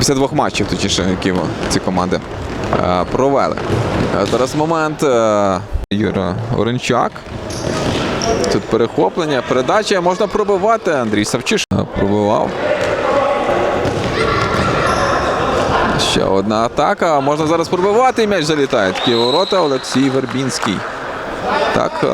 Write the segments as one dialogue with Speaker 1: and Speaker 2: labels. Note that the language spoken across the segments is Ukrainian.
Speaker 1: Після двох матчів, точніше, які ці команди е, провели. Е, Зараз момент е, Юра Оренчак. Тут перехоплення, передача. Можна пробивати. Андрій Савчиш пробивав. Ще одна атака. Можна зараз пробивати. М'яч залітає. Такі ворота. Олексій Вербінський. Так.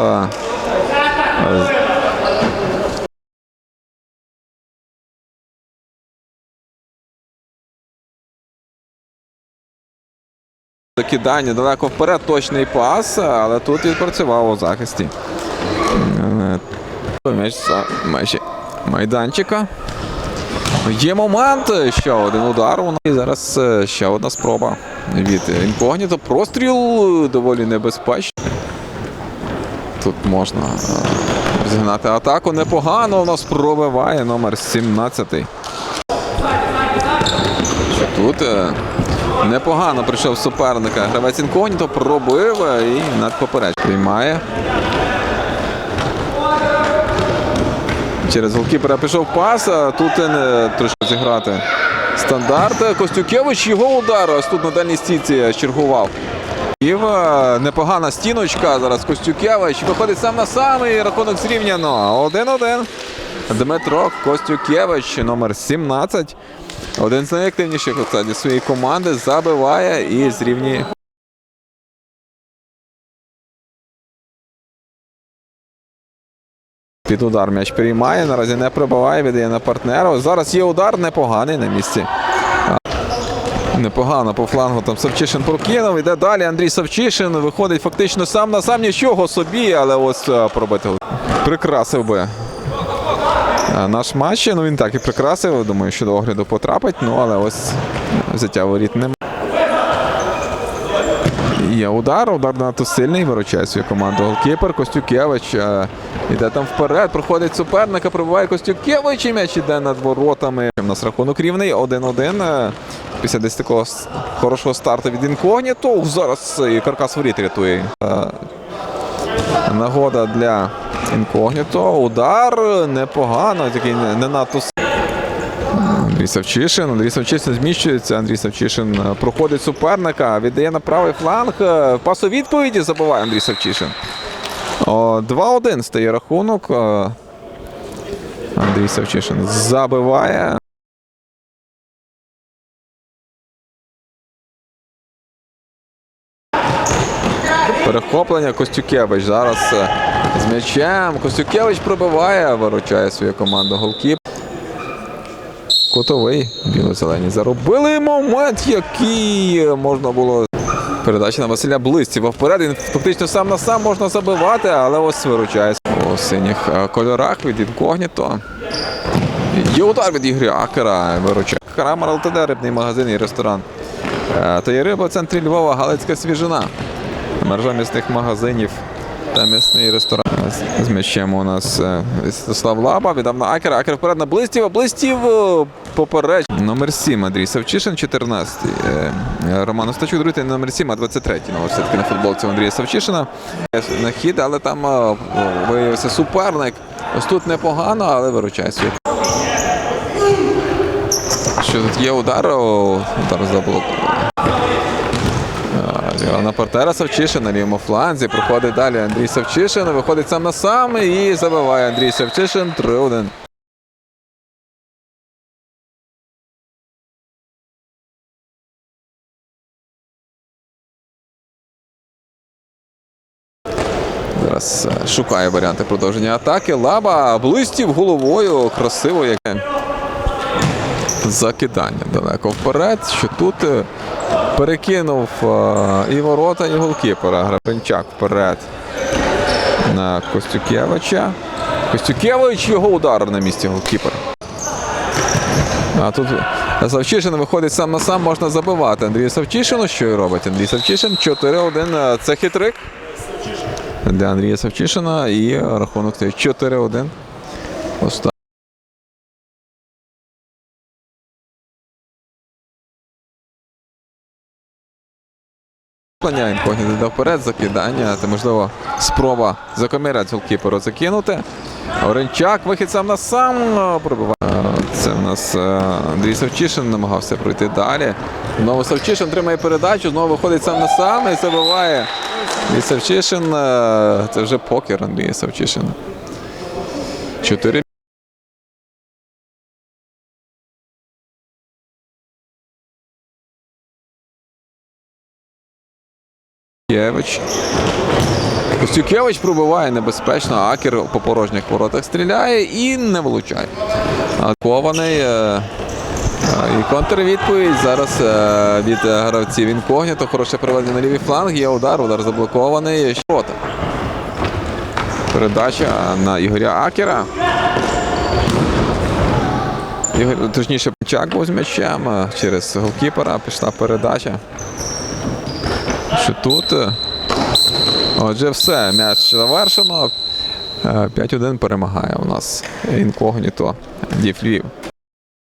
Speaker 1: Закидання далеко вперед, точний пас, але тут відпрацював у захисті. Е, М'яч за межі майданчика. Є момент, ще один удар. І зараз е, ще одна спроба від інкогніто. Простріл доволі небезпечний. Тут можна е, розігнати атаку. Непогано у нас пробиває номер 17. Тут непогано прийшов суперника. Гравець інкогніто пробив е, і над попереч. Приймає. Через голкіпера пішов пас, а тут не трошки зіграти. Стандарт. Костюкевич його удар. Ось тут на дальній стійці чергував. І е, непогана стіночка. Зараз Костюкевич виходить сам на сам і рахунок зрівняно. 1-1. Дмитро Костюкевич, номер 17. Один з найактивніших у своєї команди забиває і зрівнює. Під удар м'яч приймає, наразі не прибиває, віддає на партнера. Зараз є удар непоганий на місці. Непогано по флангу там Савчишин прокинув. Іде далі. Андрій Савчишин виходить фактично сам на сам нічого собі, але ось е, пробити. Прикрасив би наш матч. Ну він так і прикрасив. Думаю, що до огляду потрапить. Ну але ось взяття воріт немає. Є удар, удар надто сильний, виручає свою команду голкіпер. Костюкевич е, іде там вперед, проходить суперника, пробиває Костюкевич і м'яч іде над воротами. У нас рахунок рівний 1-1. е, Після десь такого хорошого старту від інкогніто. Зараз і каркас воріт рятує. Нагода для інкогніто. Удар непогано, такий не надто Андрій Савчишин. Андрій Савчишин зміщується. Андрій Савчишин е, проходить суперника, віддає на правий фланг. Е, Пас у відповіді забиває Андрій Савчишин. 2-1 стає рахунок. Е, Андрій Савчишин забиває. Перехоплення Костюкевич. Зараз е, з м'ячем. Костюкевич пробиває, виручає свою команду голкіп. Кутовий, біло-зелені заробили момент, який можна було. Передача на Василя Блистєва вперед. Він фактично сам на сам можна забивати, але ось виручає у синіх е, кольорах від інкогніто. Є удар від Ігоря Акера. Виручає. Крамар ЛТД, рибний магазин і ресторан. Е, Та є риба в центрі Львова, Галицька свіжина. Мережа м'ясних магазинів та м'ясний ресторан. З- м'ячем у нас е, Лаба, віддав на Акера. Акер вперед на Блистів, Блистів е, попереч. Номер 7 Андрій Савчишин, 14. Е, Роман Остачук, другий номер 7, а 23. Ну, все-таки на футболці Андрія Савчишина. На хід, але там виявився суперник. Ось тут непогано, але виручає свій. Що тут є удар? Удар заблок. На партера Савчишин на лівому фланзі. Проходить далі Андрій Савчишин. Виходить сам на сам і забиває Андрій Савчишин 3-1. Зараз е, шукає варіанти продовження атаки. Лаба блистів головою. Красиво яке. Закидання далеко вперед. Що тут е, перекинув е, і ворота, і голкіпера. Грабенчак вперед на Костюкевича. Костюкевич його удар на місці голкіпера. А тут Савчишин виходить сам на сам, можна забивати. Андрій Савчишину, що і робить Андрій Савчишин. 4-1. Це хитрик для Андрія Савчишина. І рахунок стоїть 4-1. Клоня інкогніто йде вперед, закидання. Це можливо спроба за комірець голкіперу закинути. Оренчак, вихід сам на сам. Пробиває. Це в нас е, Андрій Савчишин намагався пройти далі. Знову Савчишин тримає передачу, знову виходить сам на сам і забиває. Андрій Савчишин. е, Це вже покер Андрія Савчишина. Чотири. Костюкевич. Костюкевич пробиває небезпечно, Акер по порожніх воротах стріляє і не влучає. Кований. е, е, І контрвідповідь зараз е, від гравців інкогніто. Хороше проведення на лівий фланг. Є удар, удар заблокований. Шота. Передача на Ігоря Акера. Ігор, точніше, Чак був з м'ячем. Через голкіпера пішла передача. Що тут? е, Отже, все, м'яч завершено. Е, 5-1 перемагає у нас інкогніто Дів Львів.